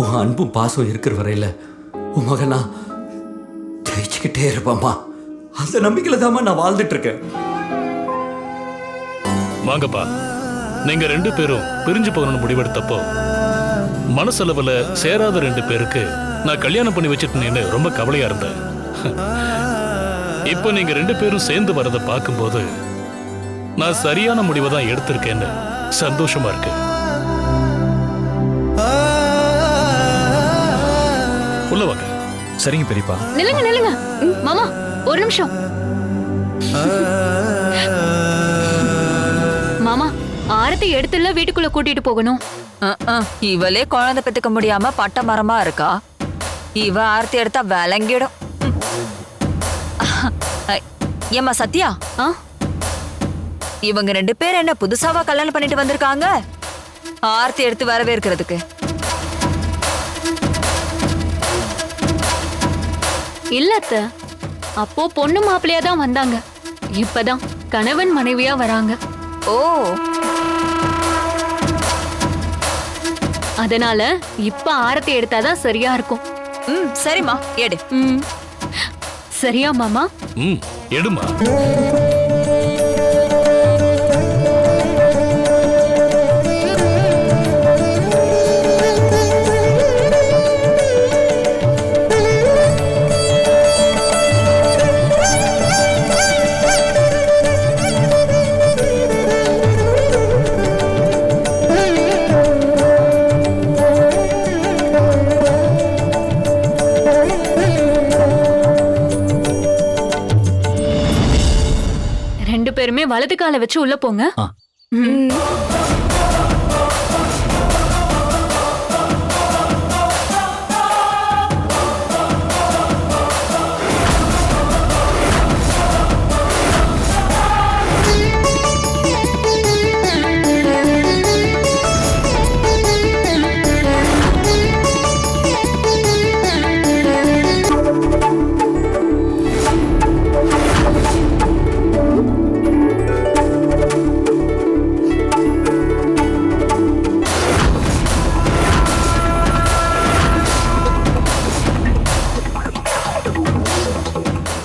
உன் அன்பும் பாசம் இருக்கிற வரையில உன் மகனா ஜெயிச்சுக்கிட்டே இருப்பாம்மா அந்த நம்பிக்கையில் தாம்மா நான் வாழ்ந்துட்டு இருக்கேன். வாங்கப்பா. நீங்க ரெண்டு பேரும் பிரிஞ்சு போகணும்னு முடிவெடுத்தப்போ மனசளவில் சேராத ரெண்டு பேருக்கு நான் கல்யாணம் பண்ணி வச்சுட்டேன்னு ரொம்ப கவலையா இருந்தேன். இப்போ நீங்க ரெண்டு பேரும் சேர்ந்து வரதை பார்க்கும்போது நான் சரியான முடிவை தான் எடுத்திருக்கேன்னு சந்தோஷமா இருக்கு. சரிங்க பெரியப்பா. நில்லுங்க நில்லுங்க. ம், மாமா ஒரு நிமிஷம். மாமா ஆரத்தி எடுத்துல வீட்டுக்குள்ள கூட்டிட்டு போகணும். அஹ், அஹ். இவளே குழந்தை பெத்துக்க முடியாம பட்ட மரமா இருக்கா? இவ ஆர்த்தி எடுத்தா விளங்கிடும். ம். அஹ், ஏம்மா சத்யா? ஆ? இவங்க ரெண்டு பேர் என்ன புதுசாவா கல்யாணம் பண்ணிட்டு வந்திருக்காங்க? ஆர்த்தி எடுத்து வரவேற்கிறதுக்கு. இல்ல அத்த. அப்போ பொண்ணு மாப்பிள்ளையா தான் வந்தாங்க. இப்பதான் கணவன் மனைவியா வராங்க. ஓ. அதனால இப்ப ஆரத்தி எடுத்தாதான் சரியா இருக்கும். ம் சரிம்மா எடு. ம். சரியா மாமா? ம் எடுமா ரெண்டு பேருமே வலது காலை வச்சு உள்ள போங்க.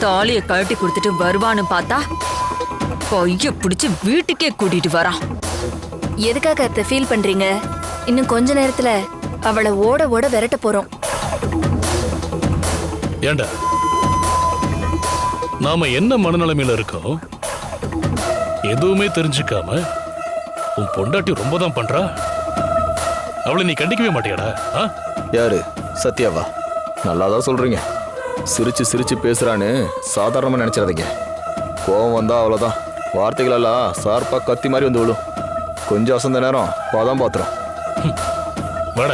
தாலிய கழட்டி கொடுத்துட்டு வருவான்னு பார்த்தா கைய பிடிச்சு வீட்டுக்கே கூட்டிட்டு வரான் எதுக்காக அத்தை ஃபீல் பண்றீங்க? இன்னும் கொஞ்ச நேரத்துல அவளை ஓட ஓட விரட்ட போறோம். ஏண்டா? நாம என்ன மனநிலைமையில இருக்கோம்? எதுவுமே தெரிஞ்சுக்காம உன் பொண்டாட்டி ரொம்ப தான் பண்றா? அவளை நீ கண்டிக்கவே மாட்டியாடா? யாரு? சத்யாவா? நல்லா தான் சொல்றீங்க. சிரிச்சு சிரிச்சு பேசுறான்னு சாதாரணமா நினைச்சிடாதீங்க. கோவம் வந்தா அவ்வளோதான் வார்த்தைகள் எல்லாம் சார்பா கத்தி மாதிரி வந்து விழும். கொஞ்சம் அசந்த நேரம் பதம் பாத்திரம். வாடா.